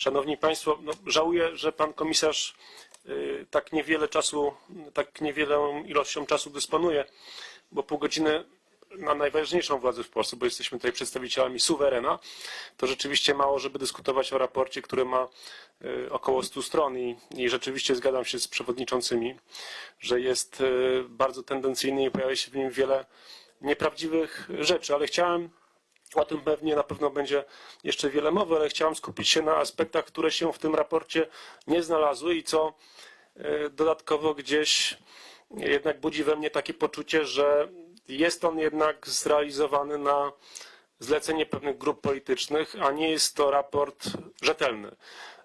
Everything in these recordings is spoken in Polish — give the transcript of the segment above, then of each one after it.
Szanowni Państwo, no, żałuję, że pan komisarz y, tak niewiele czasu, tak niewielą ilością czasu dysponuje, bo pół godziny na najważniejszą władzę w Polsce, bo jesteśmy tutaj przedstawicielami suwerena, to rzeczywiście mało, żeby dyskutować o raporcie, który ma y, około 100 stron i, i rzeczywiście zgadzam się z przewodniczącymi, że jest y, bardzo tendencyjny i pojawia się w nim wiele nieprawdziwych rzeczy, ale chciałem o tym pewnie na pewno będzie jeszcze wiele mowy, ale chciałem skupić się na aspektach, które się w tym raporcie nie znalazły i co e, dodatkowo gdzieś jednak budzi we mnie takie poczucie, że jest on jednak zrealizowany na zlecenie pewnych grup politycznych, a nie jest to raport rzetelny.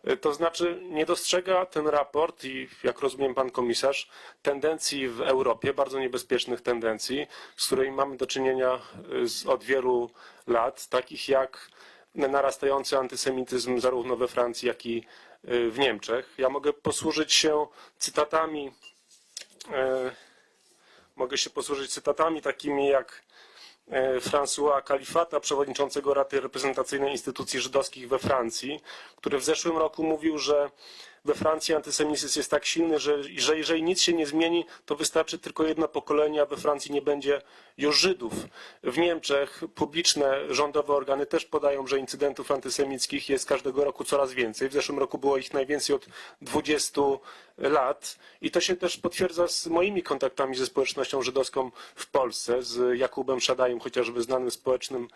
E, To znaczy nie dostrzega ten raport i jak rozumiem pan komisarz, tendencji w Europie, bardzo niebezpiecznych tendencji, z którymi mamy do czynienia e, od wielu lat, takich jak narastający antysemityzm zarówno we Francji, jak i e, w Niemczech. Ja mogę posłużyć się cytatami, mogę się posłużyć cytatami takimi jak François Kalifata, przewodniczącego Rady Reprezentacyjnej Instytucji Żydowskich we Francji, który w zeszłym roku mówił, że we Francji antysemityzm jest tak silny, że, że jeżeli nic się nie zmieni, to wystarczy tylko jedno pokolenie, a we Francji nie będzie już Żydów. W Niemczech publiczne, rządowe organy też podają, że incydentów antysemickich jest każdego roku coraz więcej. W zeszłym roku było ich najwięcej od 20 lat i to się też potwierdza z moimi kontaktami ze społecznością żydowską w Polsce, z Jakubem Szadajem, chociażby znanym społecznym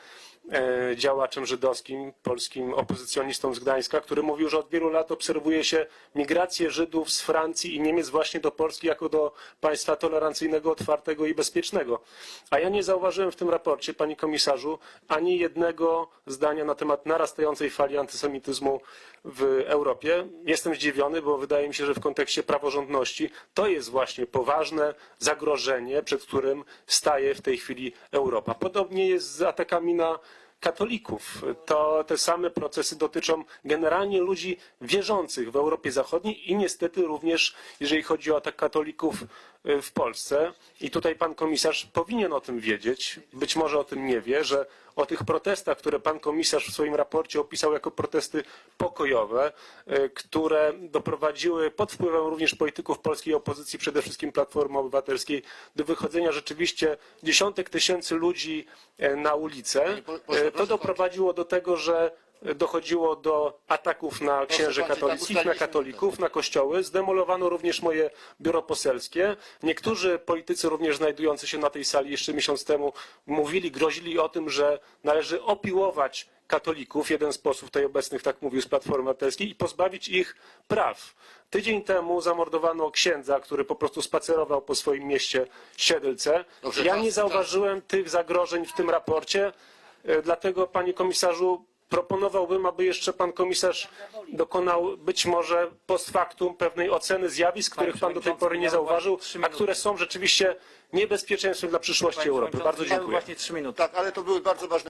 e, działaczem żydowskim, polskim opozycjonistą z Gdańska, który mówił, że od wielu lat obserwuje się migrację Żydów z Francji i Niemiec właśnie do Polski jako do państwa tolerancyjnego, otwartego i bezpiecznego. A ja nie zauważyłem w tym raporcie, panie komisarzu, ani jednego zdania na temat narastającej fali antysemityzmu w Europie. Jestem zdziwiony, bo wydaje mi się, że w kontekście praworządności to jest właśnie poważne zagrożenie, przed którym staje w tej chwili Europa. Podobnie jest z atakami na katolików. To te same procesy dotyczą generalnie ludzi wierzących w Europie Zachodniej i niestety również, jeżeli chodzi o atak katolików y, w Polsce. I tutaj pan komisarz powinien o tym wiedzieć, być może o tym nie wie, że o tych protestach, które pan komisarz w swoim raporcie opisał jako protesty pokojowe, y, które doprowadziły pod wpływem również polityków polskiej opozycji, przede wszystkim Platformy Obywatelskiej, do wychodzenia rzeczywiście dziesiątek tysięcy ludzi e, na ulicę. To proszę doprowadziło do tego, że dochodziło do ataków na księży katolickich, na katolików, na kościoły. Zdemolowano również moje biuro poselskie. Niektórzy politycy również znajdujący się na tej sali jeszcze miesiąc temu mówili, grozili o tym, że należy opiłować katolików, jeden z posłów tutaj obecnych tak mówił z Platformy Obywatelskiej i pozbawić ich praw. Tydzień temu zamordowano księdza, który po prostu spacerował po swoim mieście Siedlce. Ja nie zauważyłem tych zagrożeń w tym raporcie, e, dlatego panie komisarzu proponowałbym, aby jeszcze pan komisarz dokonał być może post factum pewnej oceny zjawisk, których pan do tej pory nie zauważył, a które są rzeczywiście niebezpieczeństwem dla przyszłości Europy. Bardzo dziękuję. Właśnie trzy minuty. Tak, ale to były bardzo ważne